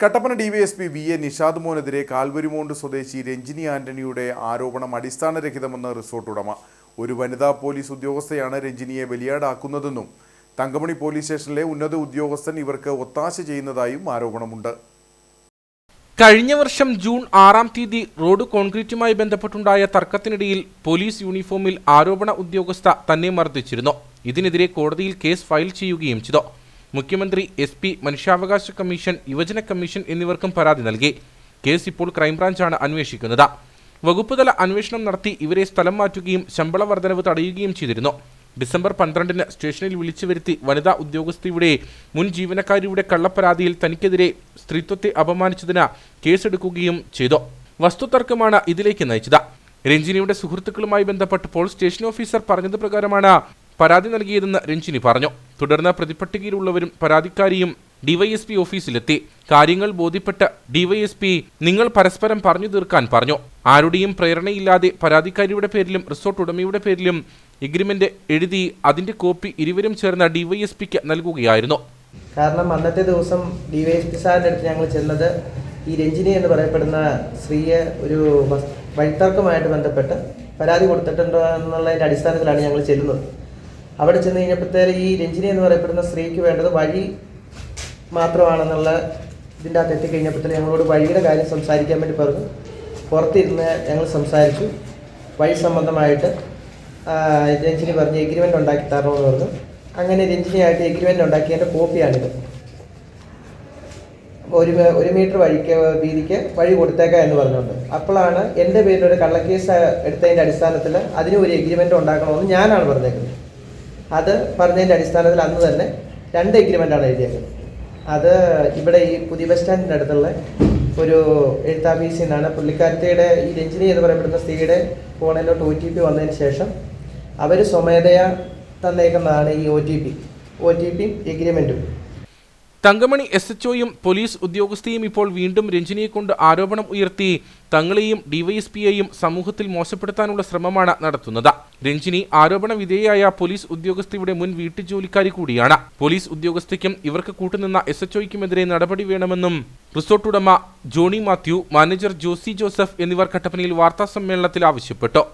Kattappana DYSP V A Nishad മോനെതിരെ Kalvarimount സ്വദേശി രഞ്ജിനി ആന്റണിയുടെ ആരോപണം അടിസ്ഥാനരഹിതമെന്ന് റിസോർട്ട് ഉടമ. ഒരു വനിതാ പോലീസ് ഉദ്യോഗസ്ഥയാണ് രഞ്ജിനിയെ ബലിയാടാക്കുന്നതെന്നും തങ്കമണി പോലീസ് സ്റ്റേഷനിലെ ഉന്നത ഉദ്യോഗസ്ഥൻ ഇവർക്ക് ഒത്താശ ചെയ്യുന്നതായും ആരോപണമുണ്ട്. കഴിഞ്ഞ വർഷം ജൂൺ ആറാം തീയതി റോഡ് കോൺക്രീറ്റുമായി ബന്ധപ്പെട്ടുണ്ടായ തർക്കത്തിനിടയിൽ പോലീസ് യൂണിഫോമിൽ ആരോപണ ഉദ്യോഗസ്ഥ തന്നെ മർദ്ദിച്ചിരുന്നു. ഇതിനെതിരെ കോടതിയിൽ കേസ് ഫയൽ ചെയ്യുകയും ചെയ്തു. മുഖ്യമന്ത്രി എസ് പി മനുഷ്യാവകാശ കമ്മീഷൻ യുവജന കമ്മീഷൻ എന്നിവർക്കും പരാതി നൽകി. കേസ് ഇപ്പോൾ ക്രൈംബ്രാഞ്ചാണ് അന്വേഷിക്കുന്നത്. വകുപ്പുതല അന്വേഷണം നടത്തി ഇവരെ സ്ഥലം മാറ്റുകയും ശമ്പള വർധനവ് തടയുകയും ചെയ്തിരുന്നു. ഡിസംബർ പന്ത്രണ്ടിന് സ്റ്റേഷനിൽ വിളിച്ചു വരുത്തി വനിതാ ഉദ്യോഗസ്ഥയുടെ മുൻ ജീവനക്കാരിയുടെ കള്ളപ്പരാതിയിൽ തനിക്കെതിരെ സ്ത്രീത്വത്തെ അപമാനിച്ചതിന് കേസെടുക്കുകയും ചെയ്തു. വസ്തുതർക്കമാണ് ഇതിലേക്ക് നയിച്ചത്. രഞ്ജിനിയുടെ സുഹൃത്തുക്കളുമായി ബന്ധപ്പെട്ടപ്പോൾ സ്റ്റേഷൻ ഓഫീസർ പറഞ്ഞത് പ്രകാരമാണ് പരാതി നൽകിയതെന്ന് രഞ്ജിനി പറഞ്ഞു. തുടർന്ന് പ്രതിപട്ടികയിലുള്ളവരും പരാതിക്കാരിയും ഡിവൈഎസ്പി ഓഫീസിലെത്തി. കാര്യങ്ങൾ ബോധ്യപ്പെട്ട് ഡിവൈഎസ്പി നിങ്ങൾ പരസ്പരം പറഞ്ഞു തീർക്കാൻ പറഞ്ഞു. ആരുടെയും പ്രേരണയില്ലാതെ പരാതിക്കാരിയുടെ പേരിലും റിസോർട്ട് ഉടമയുടെ പേരിലും എഗ്രിമെന്റ് എഴുതി അതിന്റെ കോപ്പി ഇരുവരും ചേർന്ന ഡിവൈഎസ്പിക്ക് നൽകുകയായിരുന്നു. കാരണം അന്നത്തെ ദിവസം ഡിവൈഎസ്പി സാറിന്റെ അടുത്ത് ഞങ്ങൾ ചെന്നത് ഈ രഞ്ജിനി എന്ന് പറയപ്പെടുന്ന സ്ത്രീയെ ഒരു വഴിത്തർക്കമായിട്ട് ബന്ധപ്പെട്ട് പരാതി കൊടുത്തിട്ടുണ്ടോ എന്നുള്ളതിന്റെ അടിസ്ഥാനത്തിലാണ് ഞങ്ങൾ ചെല്ലുന്നത്. അവിടെ ചെന്ന് കഴിഞ്ഞപ്പോഴത്തേക്ക് ഈ രഞ്ജിനി എന്ന് പറയപ്പെടുന്ന സ്ത്രീക്ക് വേണ്ടത് വഴി മാത്രമാണെന്നുള്ള ഇതിന്റെ അകത്ത് എത്തിക്കഴിഞ്ഞപ്പോഴത്തേക്ക് ഞങ്ങളോട് വഴിയുടെ കാര്യം സംസാരിക്കാൻ വേണ്ടി പറഞ്ഞു. പുറത്തിരുന്ന് ഞങ്ങൾ സംസാരിച്ചു. വഴി സംബന്ധമായിട്ട് രഞ്ജിനി പറഞ്ഞ് എഗ്രിമെന്റ് ഉണ്ടാക്കി തരണമെന്ന് പറഞ്ഞു. അങ്ങനെ രഞ്ജിനിയായിട്ട് എഗ്രിമെന്റ് ഉണ്ടാക്കിയതിന്റെ കോപ്പിയാണിത്. ഒരു ഒരു മീറ്റർ വഴിക്ക് വീതിക്ക് വഴി കൊടുത്തേക്കാം എന്ന് പറഞ്ഞുകൊണ്ട്. അപ്പോഴാണ് എന്റെ പേരിൽ ഒരു കള്ളക്കേസ് എടുത്തതിന്റെ അടിസ്ഥാനത്തിൽ അതിന് ഒരു എഗ്രിമെന്റ് ഉണ്ടാക്കണമെന്ന് ഞാനാണ് പറഞ്ഞേക്കുന്നത്. അത് പറഞ്ഞതിന്റെ അടിസ്ഥാനത്തിൽ അന്ന് തന്നെ രണ്ട് എഗ്രിമെന്റാണ് എഴുതിയത് അത് ഇവിടെ ഈ പുതിയ ബസ് സ്റ്റാൻഡിന്റെ അടുത്തുള്ള ഒരു എഴുത്താഫീസിൽ നിന്നാണ് പുള്ളിക്കാരത്തിയുടെ ഈ രഞ്ജിനി എന്ന് പറയപ്പെടുന്ന സ്ത്രീയുടെ ഫോണിലോട്ട് ഒ ടി പി വന്നതിന് ശേഷം അവർ സ്വമേധയാ തന്നേക്കുന്നതാണ് ഈ O T P O T P എഗ്രിമെന്റും Thankamani S H ഒയും പോലീസ് ഉദ്യോഗസ്ഥയും ഇപ്പോൾ വീണ്ടും രഞ്ജിനിയെ കൊണ്ട് ആരോപണം ഉയർത്തി തങ്ങളെയും ഡിവൈഎസ്പിയെയും സമൂഹത്തിൽ മോശപ്പെടുത്താനുള്ള ശ്രമമാണ് നടത്തുന്നത്. രഞ്ജിനി ആരോപണ വിധേയയായ പോലീസ് ഉദ്യോഗസ്ഥയുടെ മുൻ വീട്ടുജോലിക്കാരി കൂടിയാണ്. പോലീസ് ഉദ്യോഗസ്ഥയ്ക്കും ഇവർക്ക് കൂട്ടുനിന്ന എസ് എച്ച് ഒയ്ക്കുമെതിരെ നടപടി വേണമെന്നും റിസോർട്ട് ഉടമ Johnny Mathew manager Josy Joseph എന്നിവർ കട്ടപ്പനയിൽ വാർത്താസമ്മേളനത്തിൽ ആവശ്യപ്പെട്ടു.